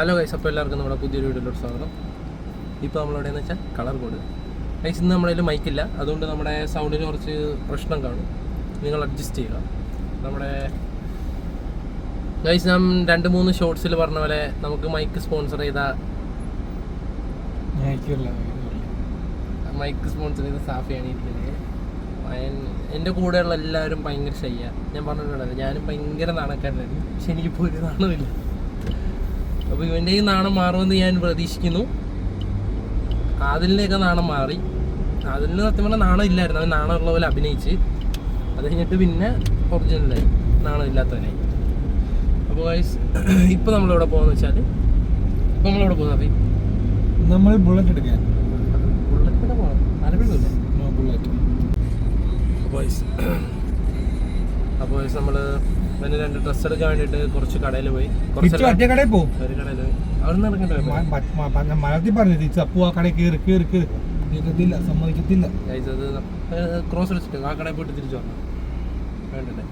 Hello guys അപ്പോൾ എല്ലാവർക്കും നമ്മുടെ പുതിയൊരു വീഡിയോയിലോട്ട് സ്വാഗതം. ഇപ്പോൾ നമ്മളെവിടെയെന്ന് വെച്ചാൽ കളർ കോഡ്. ഗൈസ് ഇന്ന് നമ്മുടെ കയ്യിൽ മൈക്കില്ല അതുകൊണ്ട് നമ്മുടെ സൗണ്ടിന് കുറച്ച് പ്രശ്നം കാണും. നിങ്ങൾ അഡ്ജസ്റ്റ് ചെയ്യുക. നമ്മുടെ ഗൈസ് ഞാൻ രണ്ട് മൂന്ന് ഷോർട്സിൽ പറഞ്ഞ പോലെ നമുക്ക് മൈക്ക് സ്പോൺസർ ചെയ്ത മൈക്ക് സ്പോൺസർ ചെയ്ത സാഫിയാണ് ഇരിക്കുന്നത്. എന്റെ കൂടെയുള്ള എല്ലാവരും ഭയങ്കര ഷയ്യ ഞാൻ പറഞ്ഞിട്ടുണ്ടല്ലോ ഞാനും ഭയങ്കര നാണക്കാരനായിരുന്നു പക്ഷെ എനിക്കിപ്പോൾ ഒരു നാണമില്ല അപ്പോൾ ഇവന്റെയും നാണം മാറുമെന്ന് ഞാൻ പ്രതീക്ഷിക്കുന്നു. ആദിലിന്റെയൊക്കെ നാണം മാറി. ആദിലിന് സത്യം പറഞ്ഞാൽ നാണം ഇല്ലായിരുന്നു. അവൻ നാണമുള്ള പോലെ അഭിനയിച്ച്. അത് കഴിഞ്ഞിട്ട് പിന്നെ ഒറിജിനലായി നാണം ഇല്ലാത്തവനായി. അപ്പോൾ വൈസ് ഇപ്പോൾ നമ്മളിവിടെ പോകുന്നത് വെച്ചാൽ ഇപ്പോൾ നമ്മളിവിടെ പോകുന്നത് അഭി നമ്മൾ ബുള്ളറ്റ് എടുക്കാൻ. ബുള്ളറ്റിന്റെ പോകണം ആലപ്പുഴയില്ലേ ബുള്ളറ്റ് അപ്പോൾ അപ്പോൾ നമ്മൾ പിന്നെ രണ്ട് ഡ്രസ്സ് എടുക്കാൻ വേണ്ടിട്ട് കുറച്ച് കടയിൽ പോയി. കുറച്ച് മറ്റേ കടയിൽ പോകും ഒരു കടയിൽ അവിടെ നിന്ന് ഇറങ്ങേണ്ടി മലയാളത്തിൽ പറഞ്ഞു തിരിച്ച് അപ്പു ആ കടയിൽ കയറി കയറി കയറി കേൾക്കത്തില്ല സമ്മതിക്കത്തില്ല. ക്രോസ് അടിച്ചിട്ട് ആ കടയിൽ പോയിട്ട് തിരിച്ചു വന്നു വേണ്ടല്ലേ?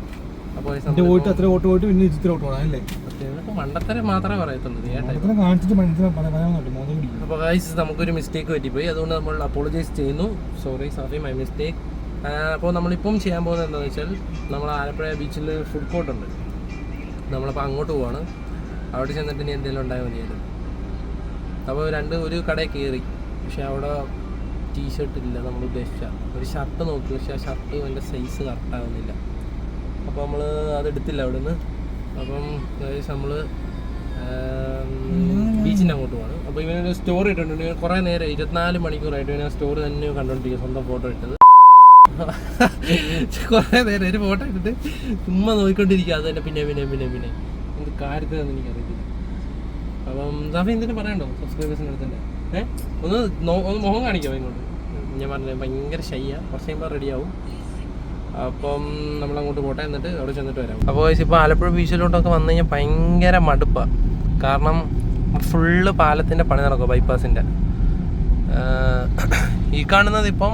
അപ്പോൾ എന്റെ പോയിട്ട് അത്ര ഓട്ട് പോയിട്ട് പിന്നെ ഇച്ചിരി ഓട്ട് പോകണം അല്ലേ? ഇതൊക്കെ മണ്ടത്തരം മാത്രമേ പറയത്തുള്ളൂ. നീ ഏട്ടാ അത്ര കാണിച്ചിട്ട് മനസ്സിലാ പറയാൻ നോട്ടു മോദം പിടിക്കും അപ്പോൾ ഗൈസ് നമുക്കൊരു മിസ്റ്റേക്ക് പറ്റിപ്പോയി. അതുകൊണ്ട് നമ്മൾ അപ്പോളജൈസ് ചെയ്യുന്നു. സോറി സോറി മൈ മിസ്റ്റേക്ക് അപ്പോൾ നമ്മളിപ്പം ചെയ്യാൻ പോകുന്നത് എന്താണെന്ന് വെച്ചാൽ നമ്മൾ ആലപ്പുഴ ബീച്ചിൽ ഫുഡ് കോർട്ട് ഉണ്ട്. നമ്മളപ്പോൾ അങ്ങോട്ട് പോവാണ്. അവിടെ ചെന്നിട്ട് ഇനി എന്തെങ്കിലും ഉണ്ടായാൽ മതിയായിരുന്നു അപ്പോൾ രണ്ട് ഒരു കടയിൽ കയറി. പക്ഷെ അവിടെ ടീഷർട്ട് ഇല്ല നമ്മൾ ഉദ്ദേശിച്ച. ഒരു ഷർട്ട് നോക്കി. പക്ഷെ ആ ഷർട്ട് എന്റെ സൈസ് കറക്റ്റാകുന്നില്ല അപ്പോൾ നമ്മൾ അതെടുത്തില്ല നിന്ന് അപ്പം നമ്മൾ ബീച്ചിന്റെ അങ്ങോട്ട് പോവാണ്. അപ്പോൾ ഇവനൊരു സ്റ്റോറി ഇട്ടിട്ടുണ്ട്. കുറേ നേരം ഇരുപത്തിനാല് മണിക്കൂറായിട്ട് ഇവനെ സ്റ്റോറി തന്നെ കണ്ടുകൊണ്ടിരിക്കുക സ്വന്തം ഫോട്ടോ ഇട്ടത് കുറേ നേരം ഒരു ഫോട്ടോ എടുത്തിട്ട് ചുമ്മാ നോക്കിക്കൊണ്ടിരിക്കുക. അത് തന്നെ പിന്നെ പിന്നെ പിന്നെ പിന്നെ. എന്ത് കാര്യത്തിനെന്ന് എനിക്കറിയത്തില്ല. അപ്പം സാഫി എന്തിനു പറയണ്ടോ സബ്സ്ക്രൈബേഴ്സിന്റെ അടുത്ത് തന്നെ. ഏഹ് ഒന്ന് ഒന്ന് മുഖം കാണിക്കാമോ ഇങ്ങോട്ട്. ഞാൻ പറഞ്ഞത് ഭയങ്കര ഷയ്യ കുറച്ച് കഴിയുമ്പോൾ റെഡിയാവും അപ്പം നമ്മൾ അങ്ങോട്ട് പോട്ടെ എന്നിട്ട് അവിടെ ചെന്നിട്ട് വരാം. അപ്പോൾ ഇപ്പോൾ ആലപ്പുഴ ബീച്ചിലോട്ടൊക്കെ വന്നു കഴിഞ്ഞാൽ ഭയങ്കര മടുപ്പാണ് കാരണം ഫുള്ള് പാലത്തിന്റെ പണി നടക്കും ബൈപ്പാസിന്റെ ഈ കാണുന്നത് ഇപ്പം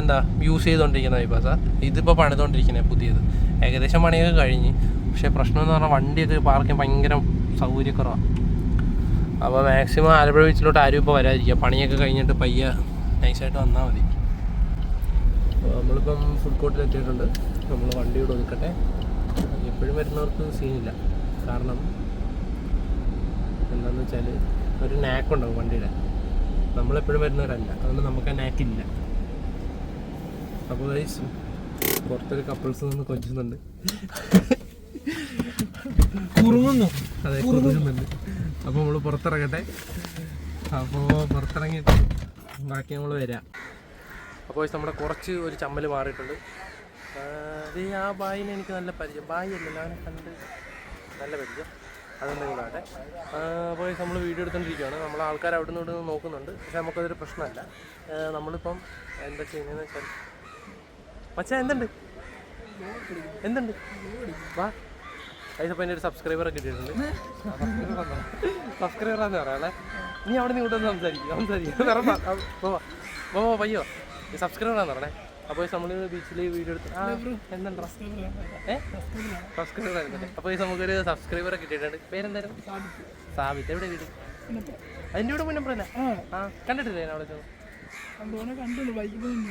എന്താ യൂസ് ചെയ്തുകൊണ്ടിരിക്കുന്ന ബൈപ്പാസാണ് ഇതിപ്പോൾ പണിതുകൊണ്ടിരിക്കുന്നത് പുതിയത്. ഏകദേശം പണിയൊക്കെ കഴിഞ്ഞ്. പക്ഷേ പ്രശ്നം എന്ന് പറഞ്ഞാൽ വണ്ടിയൊക്കെ പാർക്കിങ് ഭയങ്കര സൗകര്യക്കുറവാണ് അപ്പോൾ മാക്സിമം ആലപ്പുഴ ബീച്ചിലോട്ട് ആരും ഇപ്പോൾ വരാതിരിക്കുക. പണിയൊക്കെ കഴിഞ്ഞിട്ട് പയ്യ നൈസായിട്ട് വന്നാൽ മതി. നമ്മളിപ്പം ഫുഡ് കോർട്ടിൽ എത്തിയിട്ടുണ്ട്. നമ്മൾ വണ്ടിയോട് ഒതുക്കട്ടെ. എപ്പോഴും വരുന്നവർക്ക് സീനില്ല കാരണം എന്താണെന്ന് വെച്ചാൽ ഒരു നാക്കുണ്ടാവും വണ്ടിയുടെ. നമ്മളെപ്പോഴും വരുന്നവരല്ല. അതുകൊണ്ട് നമുക്ക് ആ നാക്കില്ല അപ്പോൾ പുറത്തൊരു കപ്പിൾസ് നിന്ന് കൊഞ്ചുന്നുണ്ട്. കുറുങ്ങുന്നു. അതെ കുറുങ്ങുന്നുണ്ട്. അപ്പോൾ നമ്മൾ പുറത്തിറങ്ങട്ടെ. അപ്പോൾ പുറത്തിറങ്ങിയിട്ട് ബാക്കി നമ്മൾ വരാം. അപ്പോൾ നമ്മുടെ കുറച്ച് ഒരു ചമ്മൽ മാറിയിട്ടുണ്ട്. ഇത് ആ ബായിനെ എനിക്ക് നല്ല പരിചയം. ബായി അല്ലല്ലോ അവനെ കണ്ട് നല്ല പരിചയം. അതെന്തെങ്കിലും ആട്ടെ അപ്പോൾ നമ്മൾ വീഡിയോ എടുത്തോണ്ടിരിക്കുകയാണ് നമ്മൾ ആൾക്കാർ അവിടെ നിന്ന് ഇവിടെ നിന്ന് നോക്കുന്നുണ്ട്. പക്ഷേ നമുക്കതൊരു പ്രശ്നമല്ല. നമ്മളിപ്പം എന്താ ചെയ്യുന്നതെന്ന് വെച്ചാൽ മച്ചാ എന്തുണ്ട്? എന്തുണ്ട്? വാ. അതിപ്പോൾ എന്റെ ഒരു സബ്സ്ക്രൈബറെ കിട്ടിയിട്ടുണ്ട്. സബ്സ്ക്രൈബർ എന്ന് പറയാളെ നീ അവിടെ നിന്ന് ഇങ്ങോട്ടൊന്ന് സംസാരിക്കും സംസാരിക്കും. പയ്യോ. സബ്സ്ക്രൈബർ ആണെന്ന് പറഞ്ഞേ അപ്പോൾ നമ്മൾ ബീച്ചിൽ വീഡിയോ എടുത്ത് ആ എന്തുണ്ടാ? ഏ? സബ്സ്ക്രൈബർ ആയിരുന്നു അപ്പോൾ ഈ നമുക്കൊരു സബ്സ്ക്രൈബറെ കിട്ടിയിട്ടുണ്ട്. പേരെന്തായിരുന്നു? സാബിത്ത്. എവിടെ വീട് അതിന്റെ കൂടെ മുന്നേ ആ കണ്ടിട്ടില്ലേ ഞാൻ അവിടെ ചെന്ന്?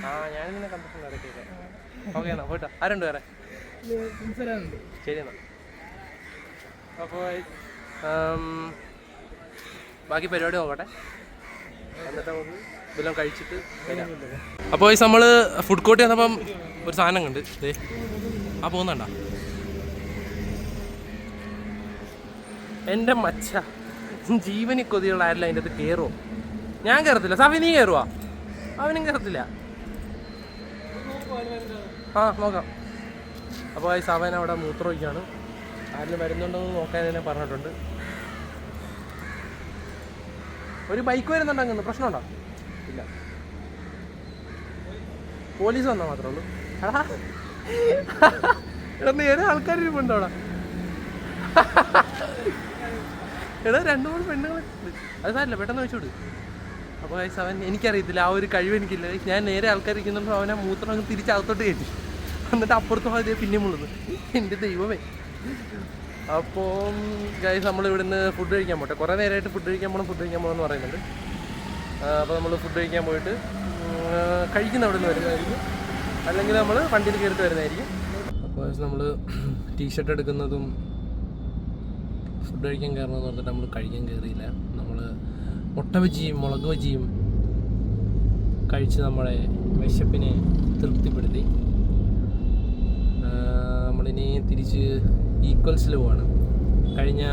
ആ ഞാൻ നിന്നെ. കണ്ടിട്ടുണ്ട് ഇടയ്ക്കൊക്കെ. ഓക്കെ എന്നാ പോയിട്ടോ. ആരുണ്ട് വേറെ? ശരി എന്നാ. അപ്പോൾ ബാക്കി പരിപാടി നോക്കട്ടെ. എന്നിട്ട് നമുക്ക് ഇതെല്ലാം കഴിച്ചിട്ട് വരാം. അപ്പോൾ ഈ നമ്മൾ ഫുഡ് കോർട്ട് ചെന്നപ്പം ഒരു സാധനം കണ്ട്. ദേ ആ പോകുന്നുണ്ട? എന്റെ മച്ച ജീവനി കൊതിയുള്ള ആരെല്ലാം അതിന്റെ അത് കയറുമോ ഞാൻ കയറത്തില്ല സഫി നീ കയറുവാ അവനും കയറത്തില്ല ആ നോക്കാം. അപ്പോൾ ഈ സവൻ അവിടെ മൂത്രമൊക്കെയാണ് ആരെങ്കിലും വരുന്നുണ്ടോ എന്ന് നോക്കാൻ തന്നെ പറഞ്ഞിട്ടുണ്ട്. ഒരു ബൈക്ക് വരുന്നുണ്ട് അങ്ങനെ പ്രശ്നമുണ്ടോ? ഇല്ല. പോലീസ് വന്നാൽ മാത്രമേ ഉള്ളൂ. എടാ നേരെ ആൾക്കാർ ഇരിപ്പുണ്ടോ എടാ രണ്ടു മൂന്ന് പെണ്ണുങ്ങൾ അത് സാരില്ല പെട്ടെന്ന് വെച്ചോട്. അപ്പോൾ ഗൈസ് അവൻ എനിക്കറിയത്തില്ല ആ ഒരു കഴിവ് എനിക്കില്ല. ഞാൻ നേരെ ആൾക്കാർ ഇരിക്കുന്നുണ്ടോ അവനെ മൂത്രം അങ്ങ് തിരിച്ച് അകത്തോട്ട് കയറ്റി. എന്നിട്ട് അപ്പുറത്ത് പോയത് പിന്നെ മുള്ളത് എന്റെ ദൈവമേ. അപ്പോൾ ഗൈസ് നമ്മൾ ഇവിടുന്ന് ഫുഡ് കഴിക്കാൻ പോട്ടെ. കുറേ നേരമായിട്ട് ഫുഡ് കഴിക്കാൻ പോകണം ഫുഡ് കഴിക്കാൻ പോകണം എന്ന് പറയുന്നുണ്ട്. അപ്പോൾ നമ്മൾ ഫുഡ് കഴിക്കാൻ പോയിട്ട് കഴിക്കുന്ന അവിടെ നിന്ന് വരുന്നതായിരിക്കും. അല്ലെങ്കിൽ നമ്മൾ വണ്ടിയിൽ കയറിട്ട് വരുന്നതായിരിക്കും. അപ്പോൾ നമ്മൾ ടീഷർട്ട് എടുക്കുന്നതും ഫുഡ് കഴിക്കാൻ കയറണമെന്ന് പറഞ്ഞിട്ട് നമ്മൾ കഴിക്കാൻ കയറിയില്ല. മുട്ട ബജിയും മുളക് ബജിയും കഴിച്ച് നമ്മളെ വിശപ്പിനെ തൃപ്തിപ്പെടുത്തി. നമ്മളിനി തിരിച്ച് ഈക്വൽസിൽ പോവാണ്. കഴിഞ്ഞ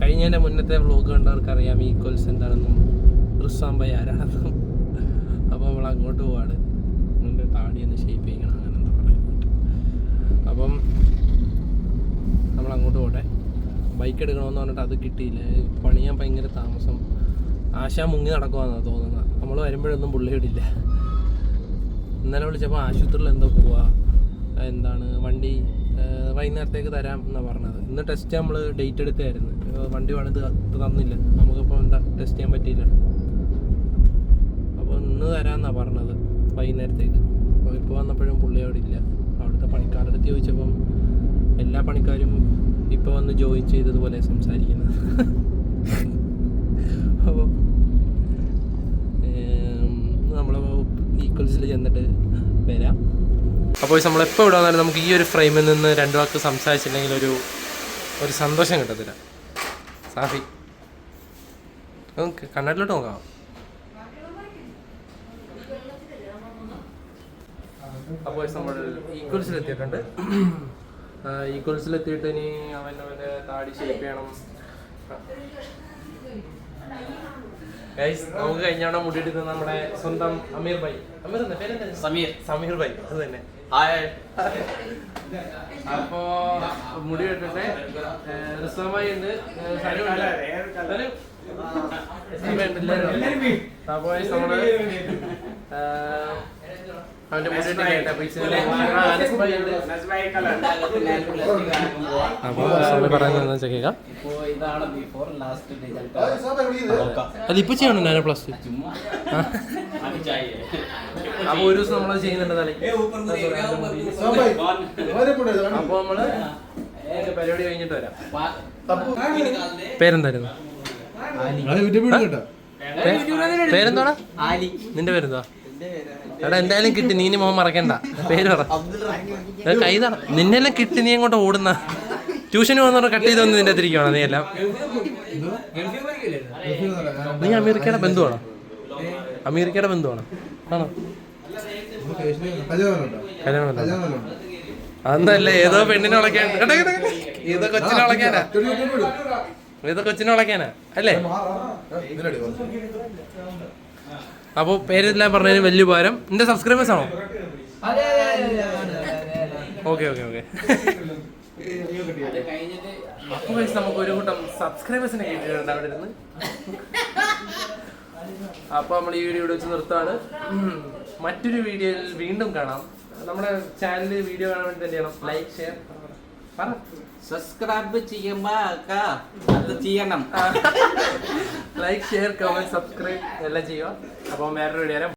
കഴിഞ്ഞതിന്റെ മുന്നത്തെ വ്ലോഗ് കണ്ടവർക്ക് അറിയാം ഈക്വൽസ് എന്താണെന്നും റിസാംബൈ ആരാണെന്നും. അപ്പോൾ നമ്മൾ അങ്ങോട്ട് പോവാണ്. നിന്റെ താടി ഒന്ന് ഷേപ്പ് ചെയ്യണം അങ്ങനെ എന്താ പറയുന്നത് അപ്പം നമ്മൾ അങ്ങോട്ട് പോട്ടെ. ബൈക്ക് എടുക്കണമെന്ന് പറഞ്ഞിട്ട് അത് കിട്ടിയില്ല. പണിയാൻ ഭയങ്കര താമസം. ആശ മുങ്ങി നടക്കുവാന്നാണ് തോന്നുന്നത്. നമ്മൾ വരുമ്പോഴൊന്നും പുള്ളി ഇടില്ല. ഇന്നലെ വിളിച്ചപ്പോൾ ആശുപത്രിയിൽ എന്തോ പോവാ എന്താണ് വണ്ടി വൈകുന്നേരത്തേക്ക് തരാം എന്നാണ് പറഞ്ഞത്. ഇന്ന് ടെസ്റ്റ് നമ്മൾ ഡേറ്റ് എടുത്തായിരുന്നു. വണ്ടി പണിത് തന്നില്ല. നമുക്കിപ്പോൾ എന്താ ടെസ്റ്റ് ചെയ്യാൻ പറ്റിയില്ല. അപ്പോൾ ഇന്ന് തരാമെന്നാണ് പറഞ്ഞത് വൈകുന്നേരത്തേക്ക്. അപ്പോൾ ഇപ്പോൾ വന്നപ്പോഴും പുള്ളി അവിടെ ഇല്ല. അവിടുത്തെ പണിക്കാരുടെ അടുത്ത് ചോദിച്ചപ്പം എല്ലാ പണിക്കാരും ഇപ്പോൾ വന്ന് ജോയിൻ ചെയ്തതുപോലെ സംസാരിക്കുന്നത്. അപ്പോൾ അപ്പോൾ നമ്മളെപ്പോൾ ഇവിടെ വന്നാലും നമുക്ക് ഈ ഒരു ഫ്രെയിമിൽ നിന്ന് രണ്ടു വാക്ക് സംസാരിച്ചില്ലെങ്കിൽ ഒരു ഒരു സന്തോഷം കിട്ടത്തില്ല. സാഫി നമുക്ക് കണ്ണാട്ടിലോട്ട് നോക്കാം. അപ്പോൾ നമ്മൾ ഈക്വൽസിൽ എത്തിയിട്ടുണ്ട്. ഈക്വൽസിൽ എത്തിയിട്ട് ഇനി അവൻ അവന്റെ താടി ഷേപ്പ് ചെയ്യണം. ഗൈസ് നമുക്ക് മുടി എടുക്കുന്നത് നമ്മുടെ സ്വന്തം അമീർ ഭായി. അമീർ സമീർ. സമീർ ഭായി അത് തന്നെ. ഹായ് അപ്പോ മുടി വെട്ടട്ടെ. ഉണ്ട് ഉണ്ട്. അപ്പോ ഏഹ് അവന്റെ മുടി അപ്പൊ പറയുന്നത് വെച്ചാൽ കേൾക്കാം ഇപ്പോ ഇതാണ് ബിഫോർ ലാസ്റ്റ് റിസൾട്ട് അതിപ്പോ ചെയ്യണം? ഞാൻ പ്ലസ് ചുമ്മാ. അടിച്ചായി അപ്പൊ ഒരു ദിവസം നമ്മളത് ചെയ്യുന്നുണ്ട് തലേ അപ്പൊ നമ്മൾ പരിപാടി കഴിഞ്ഞിട്ട് വരാം. പേരെന്തായിരുന്നു? പേരെന്താടാ ആലി. നിന്റെ പേരെന്താ? എടാ എന്തായാലും കിട്ടി. നീ ഇനി മോൻ മറക്കണ്ട. പേര് പറ. കൈതാണ് കൈ തറ നിന്നെ എല്ലാം കിട്ടി. നീ അങ്ങോട്ട് ഓടുന്ന. ട്യൂഷന് പോകുന്ന കട്ട് ചെയ്ത് വന്ന് നിന്റെ തിരിക്കുവാണോ നീ എല്ലാം? നീ അമേരിക്കയുടെ ബന്ധുവാണോ? അമേരിക്കയുടെ ബന്ധുവാണോ? ആണോ? അതെന്തല്ലേ? ഏതോ പെണ്ണിനെ ഉളക്കാൻ. ഏതോ കൊച്ചിനെ ഉളക്കാനാ ഏതോ കൊച്ചിനെ ഉളക്കാനാ അല്ലേ? അപ്പോൾ പേരെല്ലാം പറഞ്ഞതിന് വലിയ ഉപകാരം? നിന്റെ സബ്സ്ക്രൈബേഴ്സ് ആണോ? Okay okay okay. അപ്പൊ അപ്പോൾ നമുക്ക് ഒരു കൂട്ടം സബ്സ്ക്രൈബേഴ്സിനെ കിട്ടിയിട്ടുണ്ട് അവിടെ ഇരുന്ന്. അപ്പോൾ നമ്മൾ ഈ വീഡിയോ ഇവിടെ വെച്ച് നിർത്താണ്. മറ്റൊരു വീഡിയോയിൽ വീണ്ടും കാണാം. നമ്മുടെ ചാനൽ വീഡിയോ കാണാൻ വേണ്ടി തന്നെയാണ് ലൈക്ക് ഷെയർ പറ. സബ്സ്ക്രൈബ് ചെയ്യുമ്പോ അത് ചെയ്യണം. ലൈക്ക് ഷെയർ കമന്റ് സബ്സ്ക്രൈബ് എല്ലാം ചെയ്യുക. അപ്പോൾ വേറൊരു വീഡിയോ